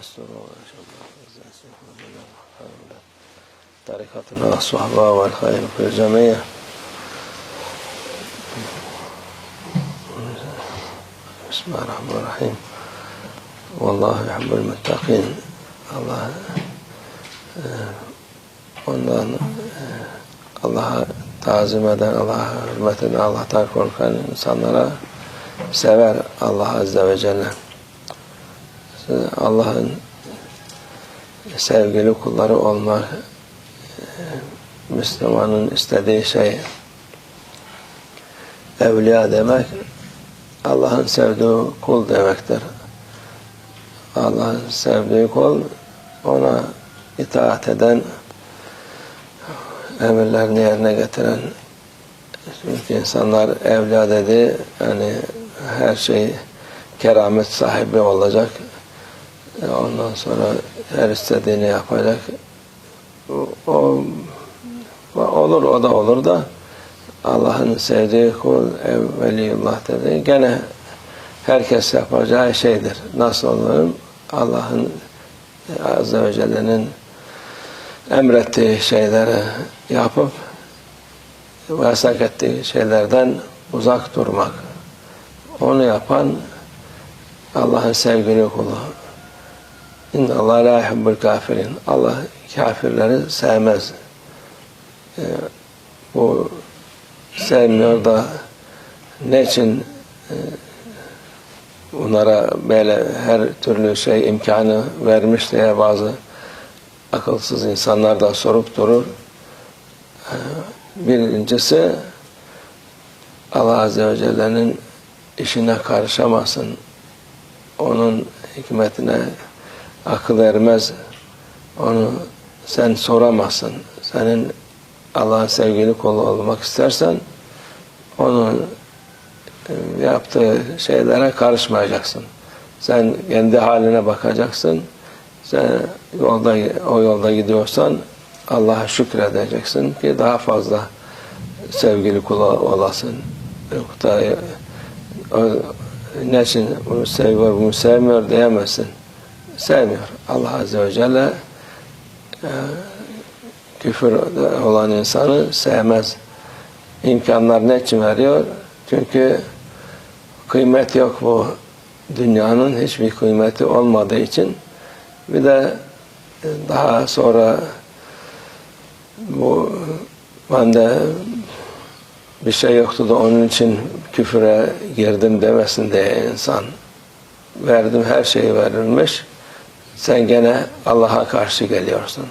يسترون إن شاء الله طريقتنا الصحبة والخير في الجميع بسم الله الرحمن الرحيم والله يحب المتقين Allah e, ondan e, Allah'a tazim eden, Allah'a hürmet eden, Allah'tan korkan insanlara sever Allah Azze ve Celle. Allah'ın sevgili kulları olmak e, Müslümanın istediği şey evliya demek Allah'ın sevdiği kul demektir. Allah'ın sevdiği kul ona itaat eden emirlerini yerine getiren çünkü insanlar evliya dedi yani her şey keramet sahibi olacak ondan sonra her istediğini yapacak o, olur o da olur da Allah'ın sevdiği kul evveliyullah dedi gene herkes yapacağı şeydir nasıl olalım Allah'ın Azze ve Celle'nin emrettiği şeyleri yapıp yasak ettiği şeylerden uzak durmak. Onu yapan Allah'ın sevgili kulu. İnna Allah la yuhibbul kafirin. Allah kafirleri sevmez. Ee, bu sevmiyor da ne için e, onlara böyle her türlü şey imkanı vermiş diye bazı akılsız insanlar da sorup durur. Ee, birincisi Allah Azze ve Celle'nin işine karışamazsın. Onun hikmetine akıl ermez. Onu sen soramazsın. Senin Allah'ın sevgili kulu olmak istersen onun yaptığı şeylere karışmayacaksın. Sen kendi haline bakacaksın. Sen yolda o yolda gidiyorsan Allah'a şükredeceksin ki daha fazla sevgili kula olasın. Yoksa ne için bunu seviyor, bunu sevmiyor diyemezsin. Sevmiyor. Allah Azze ve Celle e, küfür olan insanı sevmez. İmkanlar ne için veriyor? Çünkü kıymet yok bu dünyanın hiçbir kıymeti olmadığı için bir de daha sonra bu bende bir şey yoktu da onun için küfüre girdim demesin diye insan verdim her şeyi verilmiş sen gene Allah'a karşı geliyorsun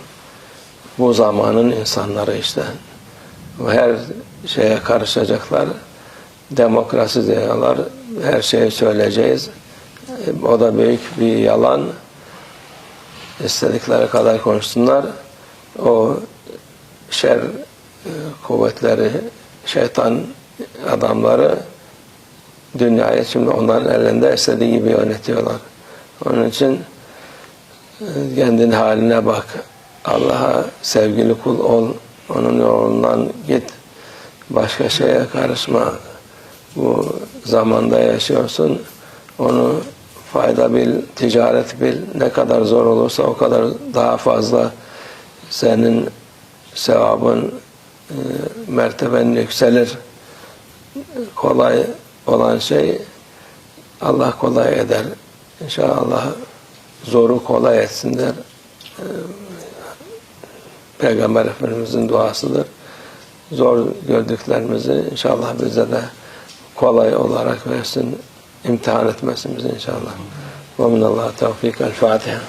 bu zamanın insanları işte her şeye karışacaklar demokrasi diyorlar. Her şeyi söyleyeceğiz. O da büyük bir yalan. İstedikleri kadar konuşsunlar. O şer e, kuvvetleri, şeytan adamları dünyayı şimdi onların elinde istediği gibi yönetiyorlar. Onun için kendin haline bak. Allah'a sevgili kul ol. Onun yolundan git. Başka şeye karışma bu zamanda yaşıyorsun. Onu fayda bil, ticaret bil. Ne kadar zor olursa o kadar daha fazla senin sevabın, e, merteben yükselir. Kolay olan şey Allah kolay eder. İnşallah zoru kolay etsin der. E, Peygamber Efendimizin duasıdır. Zor gördüklerimizi inşallah bize de kolay olarak versin, imtihan etmesin bizi inşallah. Ve minallah tevfik. El Fatiha.